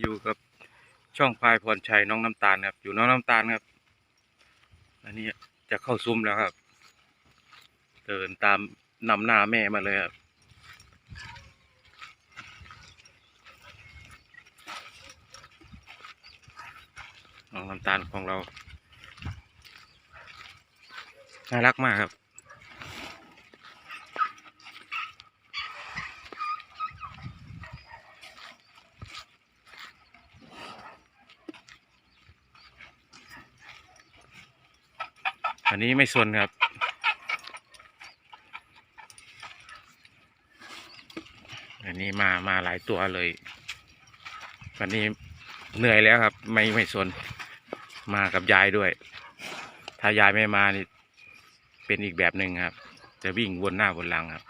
อยู่กับช่องพายพรชัยน้องน้ำตาลครับ อยู่น้องน้ำตาลครับ อันนี้จะเข้าซุ้มแล้วครับ เดินตามนำหน้าแม่มาเลยครับน้องน้ำตาลของเรา น่ารักมากครับ อันนี้ไม่สนครับ อันนี้มามาหลายตัวเลย วันนี้เหนื่อยแล้วครับ ไม่ไม่สนมากับยายด้วย ถ้ายายไม่มานี่เป็นอีกแบบหนึ่งครับ จะวิ่งวนหน้าวนหลังครับ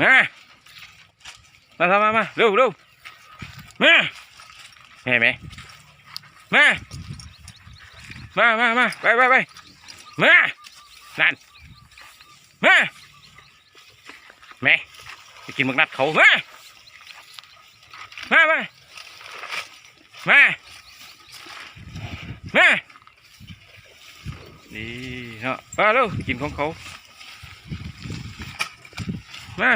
มา มาทำมา มาเร็วเร็วมา แม่ไหมมา มามามาไปไปไปมา นั่น มาแม่ไปกินมึกนัดเขามา มามามามานี่เนาะมาเร็วกินของเขา มา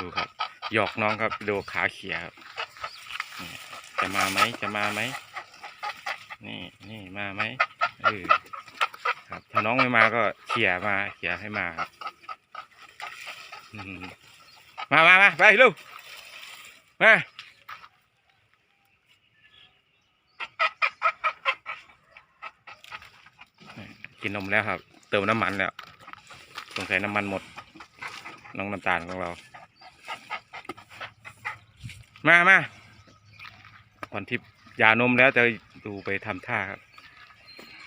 ดูครับ หยอกน้องครับดูขาเขียครับจะมาไหมจะมาไหมนี่นี่มาไหมเออครับ ถ้าน้องไม่มาก็เขี่ยมาเขี่ยให้มาครับมามามาไปลูกมากินนมแล้วครับ เติมน้ำมันแล้วสงสัยน้ำมันหมด น้องน้ำตาลของเรา มามาก่อนที่ยานมแล้วจะดูไปทำท่าครับ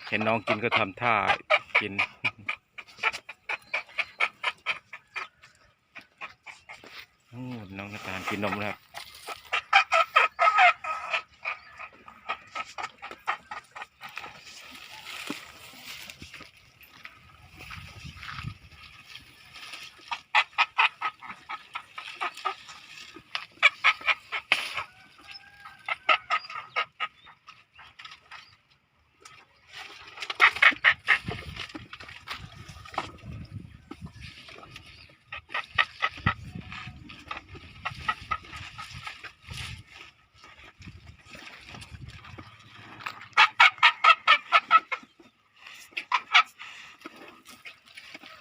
เห็นน้องกินก็ทำท่ากิน น้องน้ำตาลกินนมแล้วครับ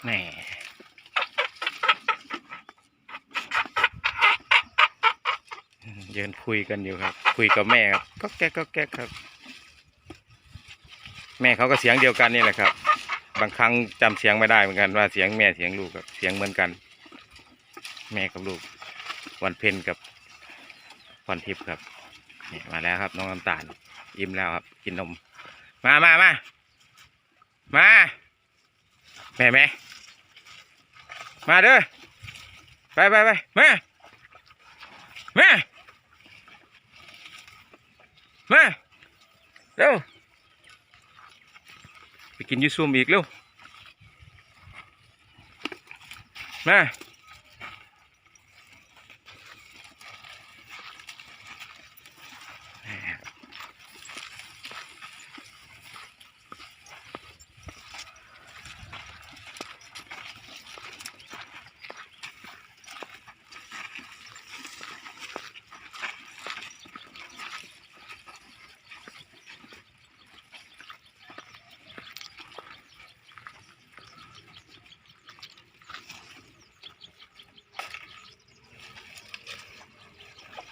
แหมยืนคุยกันอยู่ครับ คุยกับแม่ครับก็แก๊กก็แก๊กครับ แม่เขาก็เสียงเดียวกันนี่แหละครับ บางครั้งจำเสียงไม่ได้เหมือนกันว่าเสียงแม่เสียงลูกครับเสียงเหมือนกัน แม่กับลูก วันเพ็ญกับวันทิพย์ครับนี่มาแล้วครับ น้องน้ำตาลอิ่มแล้วครับ กินนม มามามามาแม่แม่ มาเด้อไปไปไปมามามาเร็วไปกินยูซุมอีกเร็วมา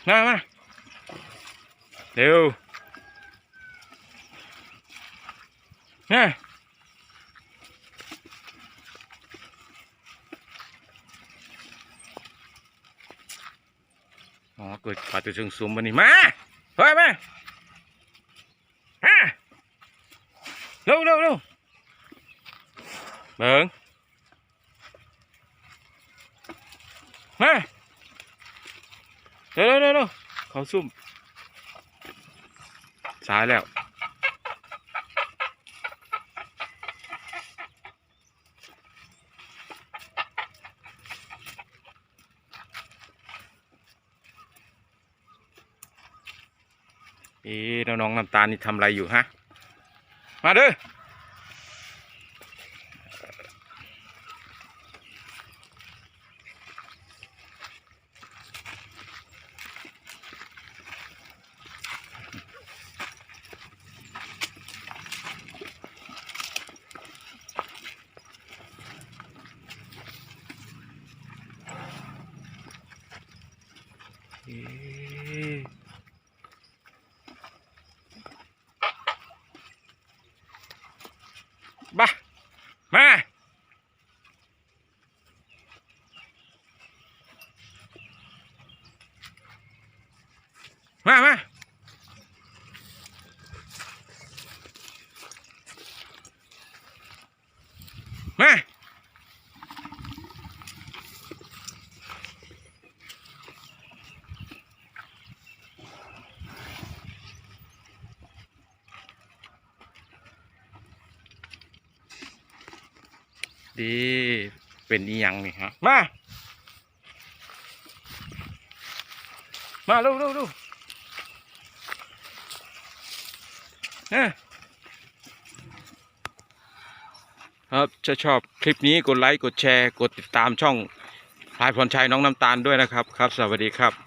มามาเร็วมาอ๋อเกิดปาตัวเชิงซุมวันนี้มาเฮ้ยมามาเร็วเร็วเร็วเบิ่งมา เร็วเร็วเร็วเขาซุ่มสายแล้ว เอ๊น้องน้ำตาลนี่ทำอะไรอยู่ฮะ มาเด้อ เอ๊ะบ้ามา มา มา มา ดีเป็นอีหยังนี่ฮะ มา มาเร็วเร็วเร็วเอ้ยครับถ้าชอบคลิปนี้กดไลค์ กดแชร์ กดติดตามช่องพลายพรชัยน้องน้ำตาลด้วยนะครับ ครับ สวัสดีครับ